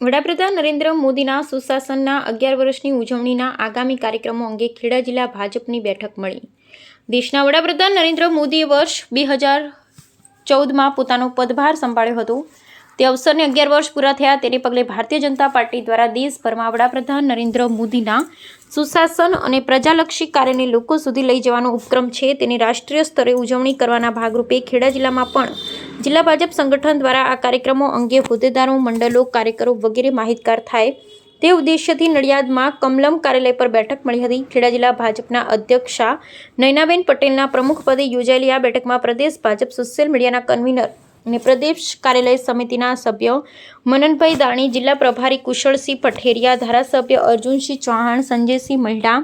વડાપ્રધાન નરેન્દ્ર મોદીના સુશાસનના અગિયાર વર્ષની ઉજવણીના આગામી કાર્યક્રમો અંગે ખેડા જિલ્લા ભાજપની બેઠક મળી. દેશના વડાપ્રધાન નરેન્દ્ર મોદીએ વર્ષ બે હજાર ચૌદમાં પોતાનો પદભાર સંભાળ્યો હતો. તે અવસરને અગિયાર વર્ષ પૂરા થયા તેને પગલે ભારતીય જનતા પાર્ટી દ્વારા દેશભરમાં વડાપ્રધાન નરેન્દ્ર મોદીના સુશાસન અને પ્રજાલક્ષી કાર્યને લોકો સુધી લઈ જવાનો ઉપક્રમ છે. તેની રાષ્ટ્રીય સ્તરે ઉજવણી કરવાના ભાગરૂપે ખેડા જિલ્લામાં પણ જિલ્લા ભાજપ સંગઠન દ્વારા આ કાર્યક્રમો અંગે હોદ્દેદારો, મંડળો, કાર્યકરો વગેરે માહિતગાર થાય તે ઉદ્દેશ્યથી નડિયાદમાં કમલમ કાર્યાલય પર બેઠક મળી હતી. ખેડા જિલ્લા ભાજપના અધ્યક્ષા નયનાબેન પટેલના પ્રમુખપદે યોજાયેલી આ બેઠકમાં પ્રદેશ ભાજપ સોશિયલ મીડિયાના કન્વીનર અને પ્રદેશ કાર્યાલય સમિતિના સભ્ય મનનભાઈ દાણી, જિલ્લા પ્રભારી કુશળસિંહ પઠેરિયા, ધારાસભ્ય અર્જુનસિંહ ચૌહાણ, સંજયસિંહ મહિડા,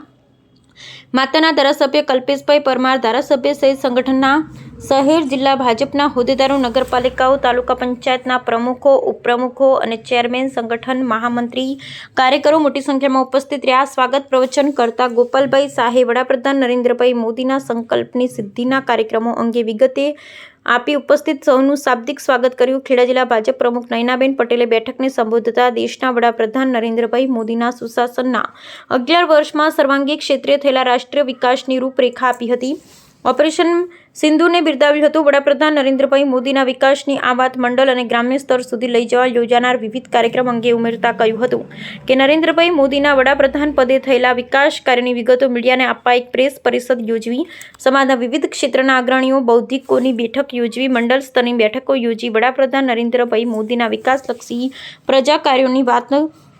માતાના ધારાસભ્ય કલ્પેશભાઈ પરમાર, ધારાસભ્ય સહિત સંગઠનના શહેર જિલ્લા ભાજપના હોદ્દેદારો, નગરપાલિકાઓ, તાલુકા પંચાયતના પ્રમુખો, ઉપપ્રમુખો અને ચેરમેન સંગઠન મહામંત્રી કાર્યકરો મોટી સંખ્યામાં ઉપસ્થિત રહ્યા. સ્વાગત પ્રવચન કરતા ગોપાલભાઈ શાહે વડાપ્રધાન નરેન્દ્રભાઈ મોદીના સંકલ્પની સિદ્ધિના કાર્યક્રમો અંગે વિગતે આપી ઉપસ્થિત સૌનું શાબ્દિક સ્વાગત કર્યું. ખેડા જિલ્લા ભાજપ પ્રમુખ નયનાબેન પટેલે બેઠકને સંબોધતા દેશના વડાપ્રધાન નરેન્દ્રભાઈ મોદીના સુશાસનના અગિયાર વર્ષમાં સર્વાંગી ક્ષેત્રે થયેલા રાષ્ટ્રીય વિકાસની રૂપરેખા આપી હતી. ઓપરેશન સિંધુને બિરદાવ્યું હતું. વડાપ્રધાન નરેન્દ્રભાઈ મોદીના વિકાસની આ વાત મંડળ અને ગ્રામ્ય સ્તર સુધી લઈ જવા યોજાનાર વિવિધ કાર્યક્રમ અંગે ઉમેરતા કહ્યું હતું કે નરેન્દ્રભાઈ મોદીના વડાપ્રધાન પદે થયેલા વિકાસ કાર્યની વિગતો મીડિયાને આપવા એક પ્રેસ પરિષદ યોજવી, સમાજના વિવિધ ક્ષેત્રના અગ્રણીઓ, બૌદ્ધિકોની બેઠક યોજવી, મંડળ સ્તરની બેઠકો યોજી વડાપ્રધાન નરેન્દ્રભાઈ મોદીના વિકાસલક્ષી પ્રજા કાર્યોની વાત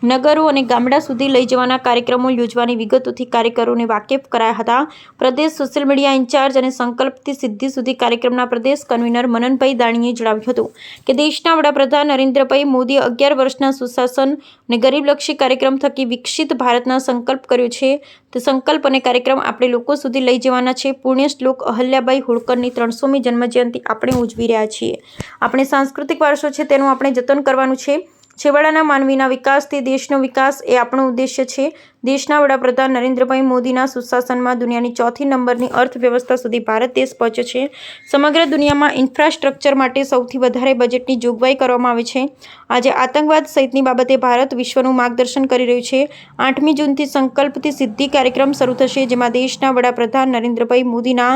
નગરો અને ગામડા સુધી લઈ જવાના કાર્યક્રમો યોજવાની વિગતોથી કાર્યકરોને વાકેફ કરાયા હતા. પ્રદેશ સોશિયલ મીડિયા ઇન્ચાર્જ અને સંકલ્પથી સિદ્ધિ સુધી કાર્યક્રમના પ્રદેશ કન્વીનર મનનભાઈ દાણીએ જણાવ્યું હતું કે દેશના વડાપ્રધાન નરેન્દ્રભાઈ મોદીએ અગિયાર વર્ષના સુશાસન અને ગરીબલક્ષી કાર્યક્રમ થકી વિકસિત ભારતના સંકલ્પ કર્યો છે. તે સંકલ્પ અને કાર્યક્રમ આપણે લોકો સુધી લઈ જવાના છે. પુણ્ય શ્લોક અહલ્યાબાઈ હોળકરની ત્રણસોમી જન્મજયંતિ આપણે ઉજવી રહ્યા છીએ. આપણે સાંસ્કૃતિક વારસો છે, તેનું આપણે જતન કરવાનું છે. છેવાડાના માનવીના વિકાસથી દેશનો વિકાસ એ આપણો ઉદ્દેશ્ય છે. દેશના વડાપ્રધાન નરેન્દ્રભાઈ મોદીના સુશાસનમાં દુનિયાની ચોથી નંબરની અર્થવ્યવસ્થા સુધી ભારત દેશ પહોંચ્યો છે. સમગ્ર દુનિયામાં ઇન્ફ્રાસ્ટ્રક્ચર માટે સૌથી વધારે બજેટની જોગવાઈ કરવામાં આવે છે. આજે આતંકવાદ સહિતની બાબતે ભારત વિશ્વનું માર્ગદર્શન કરી રહ્યું છે. આઠમી જૂનથી સંકલ્પથી સિદ્ધિ કાર્યક્રમ શરૂ થશે, જેમાં દેશના વડાપ્રધાન નરેન્દ્રભાઈ મોદીના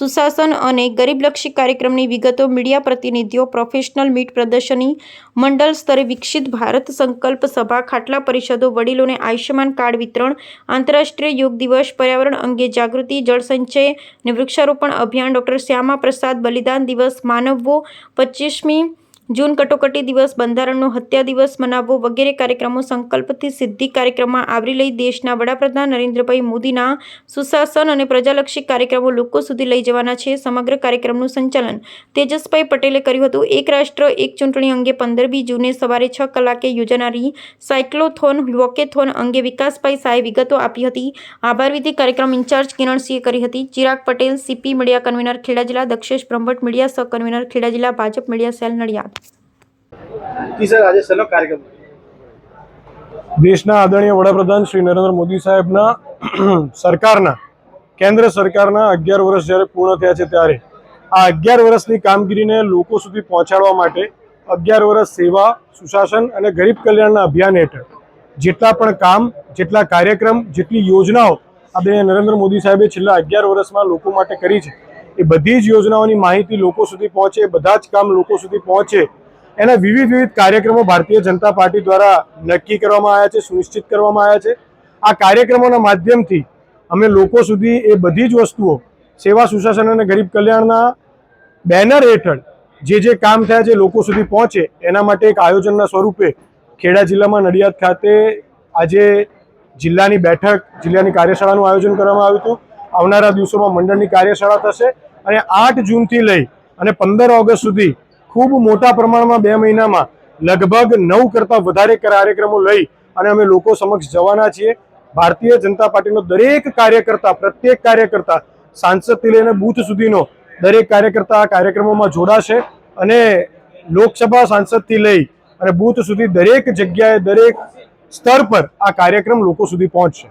સુશાસન અને ગરીબલક્ષી કાર્યક્રમની વિગતો, મીડિયા પ્રતિનિધિઓ, પ્રોફેશનલ મીટ પ્રદર્શની મંડળ સ્તરે વિકસિત ભારત સંકલ્પ સભા, ખાટલા પરિષદો, વડીલોને આયુષ્યમાન કાર્ડ વિતરણ, આંતરરાષ્ટ્રીય યોગ દિવસ, પર્યાવરણ અંગે જાગૃતિ જળસંચય અને વૃક્ષારોપણ અભિયાન ડૉક્ટર શ્યામા પ્રસાદ બલિદાન દિવસ માનવો પચીસમી જૂન કટોકટી દિવસ બંધારણનો હત્યા દિવસ મનાવવો વગેરે કાર્યક્રમો સંકલ્પથી સિદ્ધિ કાર્યક્રમમાં આવરી લઈ દેશના વડાપ્રધાન નરેન્દ્રભાઈ મોદીના સુશાસન અને પ્રજાલક્ષી કાર્યક્રમો લોકો સુધી લઈ જવાના છે. સમગ્ર કાર્યક્રમનું સંચાલન તેજસભાઈ પટેલે કર્યું હતું. એક રાષ્ટ્ર, એક ચૂંટણી અંગે પંદરમી જૂને સવારે છ કલાકે યોજાનારી સાયક્લોથોન, વોકેથોન અંગે વિકાસભાઈ શાહે વિગતો આપી હતી. આભારવિધિ કાર્યક્રમ ઇન્ચાર્જ કિરણસિંહે કરી હતી. Chirag Patel, CP media convener Kheda જિલ્લા, દક્ષેશ બ્રહ્મભટ્ટ મીડિયા સહ કન્વીનર ખેડા જિલ્લા, ભાજપ મીડિયા સેલ નડિયાદ. જી સર કાર્યક્રમ? દેશના આદરણીય વડાપ્રધાન શ્રી નરેન્દ્ર મોદી સાહેબના સરકારના, કેન્દ્ર સરકારના અગિયાર વર્ષ જ્યારે પૂર્ણ થયા છે ત્યારે, આ અગિયાર વર્ષની કામગીરીને લોકો સુધી પહોંચાડવા માટે અગિયાર વર્ષ સેવા, સુશાસન અને ગરીબ કલ્યાણના અભિયાન હેઠળ, જેટલા પણ કામ, જેટલા કાર્યક્રમ, જેટલી યોજનાઓ આદરણીય નરેન્દ્ર મોદી સાહેબે છેલ્લા અગિયાર વર્ષમાં લોકો માટે કરી છે, એ બધી જ યોજનાઓની માહિતી લોકો સુધી પહોંચે, બધા જ કામ લોકો સુધી પહોંચે એના વિવિધ વિવિધ કાર્યક્રમો ભારતીય જનતા પાર્ટી દ્વારા નક્કી કરવામાં આવ્યા છે, સુનિશ્ચિત કરવામાં આવ્યા છે. આ કાર્યક્રમોના માધ્યમથી અમે લોકો સુધી એ બધી જ વસ્તુઓ, સેવા સુશાસન અને ગરીબ કલ્યાણના બેનર હેઠળ જે જે કામ થયા છે લોકો સુધી પહોંચે, એના માટે એક આયોજનના સ્વરૂપે ખેડા જિલ્લામાં નડિયાદ ખાતે આજે જિલ્લાની બેઠક, જિલ્લાની કાર્યશાળાનું આયોજન કરવામાં આવ્યું હતું. આવનારા દિવસોમાં મંડળની કાર્યશાળા થશે અને આઠ જૂનથી લઈ અને પંદર ઓગસ્ટ સુધી ખૂબ મોટા પ્રમાણમાં બે મહિનામાં લગભગ નવ કરતાં વધારે કાર્યક્રમો લઈ અને અમે લોકો સમક્ષ જવાના છીએ. ભારતીય જનતા પાર્ટીનો દરેક કાર્યકર્તા, પ્રત્યેક કાર્યકર્તા, સાંસદથી લઈને બૂથ સુધીનો દરેક કાર્યકર્તા આ કાર્યક્રમોમાં જોડાશે અને લોકસભા સાંસદથી લઈ અને બૂથ સુધી દરેક જગ્યાએ, દરેક સ્તર પર આ કાર્યક્રમ લોકો સુધી પહોંચશે.